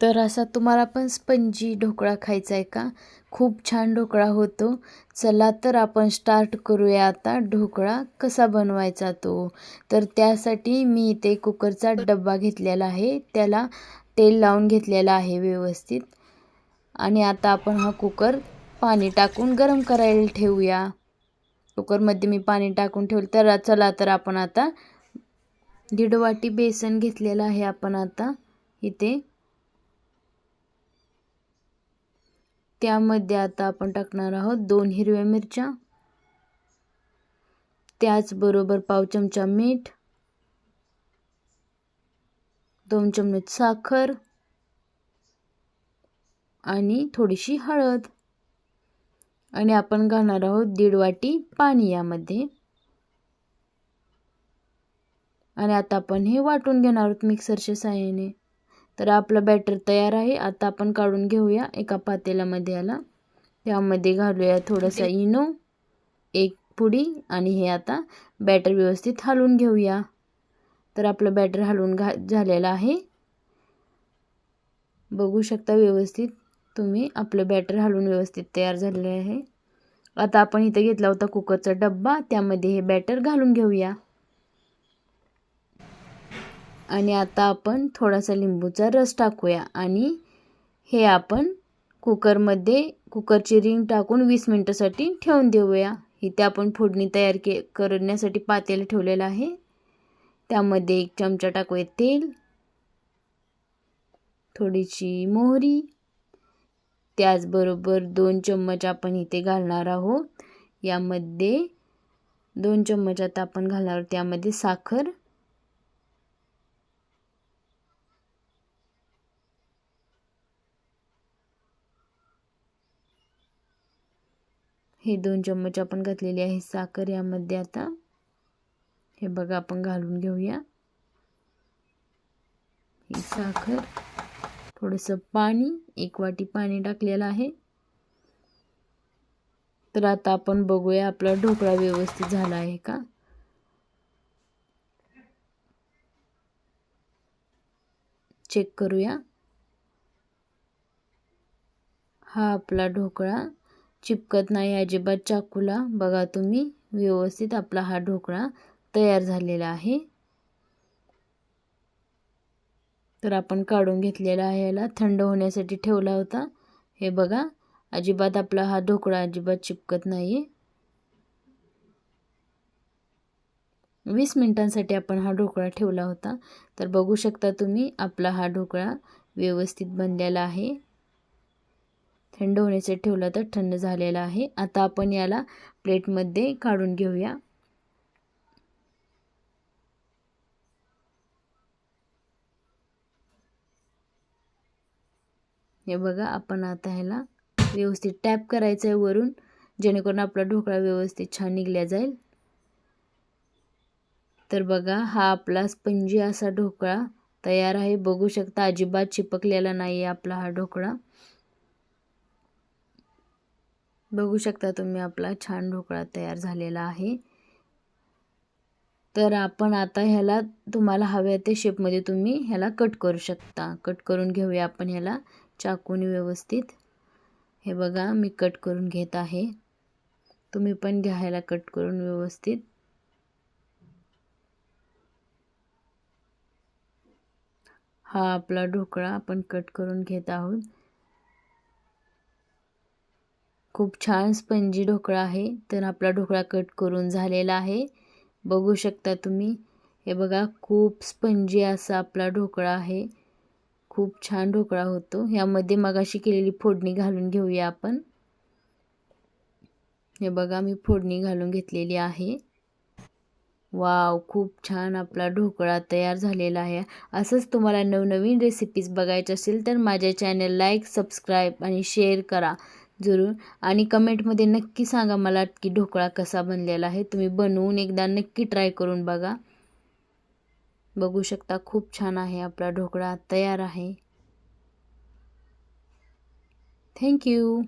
तर असा तुम्हाला पण स्पंजी ढोकळा खायचा आहे का? खूप छान ढोकळा होतो. चला तर आपण स्टार्ट करूया आता ढोकळा कसा बनवायचा तो. तर त्यासाठी मी इथे कुकरचा डब्बा घेतलेला आहे. त्याला तेल लावून घेतलेला आहे व्यवस्थित. आणि आता आपण हा कुकर पाणी टाकून गरम करायला ठेवूया. कुकरमध्ये मी पाणी टाकून ठेवलं. तर चला तर आपण आता दीड वाटी बेसन घेतलेलं आहे आपण आता इथे. त्यामध्ये आता आपण टाकणार आहोत दोन हिरव्या मिरच्या. त्याचबरोबर पाव चमचा मीठ. दोन चमच साखर. आणि थोडीशी हळद. आणि आपण घालणार आहोत दीड वाटी पाणी यामध्ये. आणि आता आपण हे वाटून घेणार आहोत मिक्सरच्या साह्याने तर आपलं बॅटर तयार आहे. आता आपण काढून घेऊया एका पातेल्यामध्ये याला. त्यामध्ये घालूया थोडंसं इनो एक पुडी आणि हे आता बॅटर व्यवस्थित हलवून घेऊया. तर आपलं बॅटर हलवून घा झालेलं आहे. बघू शकता व्यवस्थित तुम्ही. आपलं बॅटर हलवून व्यवस्थित तयार झालेलं आहे. आता आपण इथं घेतला होता कुकरचा डब्बा. त्यामध्ये हे बॅटर घालून घेऊया. आणि आता आपण थोडासा लिंबूचा रस टाकूया आणि हे आपण कुकरमध्ये कुकरची रिंग टाकून वीस मिनटासाठी ठेवून देऊया. इथे आपण फोडणी तयार के करण्यासाठी पातेलं ठेवलेलं आहे. त्यामध्ये एक चमचा टाकूया तेल थोडीशी मोहरी त्याचबरोबर दोन चम्मच आपण इथे घालणार आहोत. यामध्ये दोन चम्मच आता आपण घालणार आहोत त्यामध्ये साखर हे दोन चम्मच आपण घातलेली आहे साखर यामध्ये आता. हे बघा आपण घालून घेऊया. ही साखर थोडंसं पाणी एक वाटी पाणी टाकलेलं आहे. तर आता आपण बघूया आपला ढोकळा व्यवस्थित झाला आहे का? चेक करूया. हा आपला ढोकळा चिपकत नाही अजिबात चाकूला. बघा तुम्ही व्यवस्थित आपला हा ढोकळा तयार झालेला आहे. तर आपण काढून घेतलेला आहे याला. थंड होण्यासाठी ठेवला होता. हे बघा अजिबात आपला हा ढोकळा अजिबात चिपकत नाही आहे वीस मिनिटांसाठी आपण हा ढोकळा ठेवला होता. तर बघू शकता तुम्ही आपला हा ढोकळा व्यवस्थित बनलेला आहे. थंड होण्यासाठी ठेवला तर थंड झालेला आहे. आता आपण याला प्लेटमध्ये काढून घेऊया. हे बघा आपण आता ह्याला व्यवस्थित टॅप करायचं आहे वरून जेणेकरून आपला ढोकळा व्यवस्थित छान निघल्या जाईल. तर बघा हा आपला स्पंजी असा ढोकळा तयार आहे. बघू शकता अजिबात चिपकलेला नाही आहे आपला हा ढोकळा. बघू शकता तुम्ही आपला छान ढोकळा तयार झालेला आहे. तर आपण आता ह्याला तुम्हाला हव्या त्या शेपमध्ये तुम्ही ह्याला कट करू शकता. कट करून घेऊया आपण ह्याला चाकून व्यवस्थित. हे बघा मी कट करून घेत आहे. तुम्ही पण घ्या ह्याला कट करून व्यवस्थित. हा आपला ढोकळा आपण कट करून घेत आहोत. खूप छान स्पंजी ढोकळा आहे. तर आपला ढोकळा कट करून झालेला आहे. बघू शकता तुम्ही. हे बघा खूप स्पंजी असा आपला ढोकळा आहे. खूप छान ढोकळा होतो. यामध्ये मगाशी केलेली फोडणी घालून घेऊया आपण. हे बघा मी फोडणी घालून घेतलेली आहे. वाव खूप छान आपला ढोकळा तयार झालेला आहे. असंच तुम्हाला नवनवीन रेसिपीज बघायच्या असेल तर माझ्या चॅनल लाईक सबस्क्राईब आणि शेअर करा. जरूर. आणि कमेंटमध्ये नक्की सांगा मला की ढोकळा कसा बनलेला आहे. तुम्ही बनवून एकदा नक्की ट्राय करून बघा. बघू शकता खूप छान आहे आपला ढोकळा. तयार आहे. थँक्यू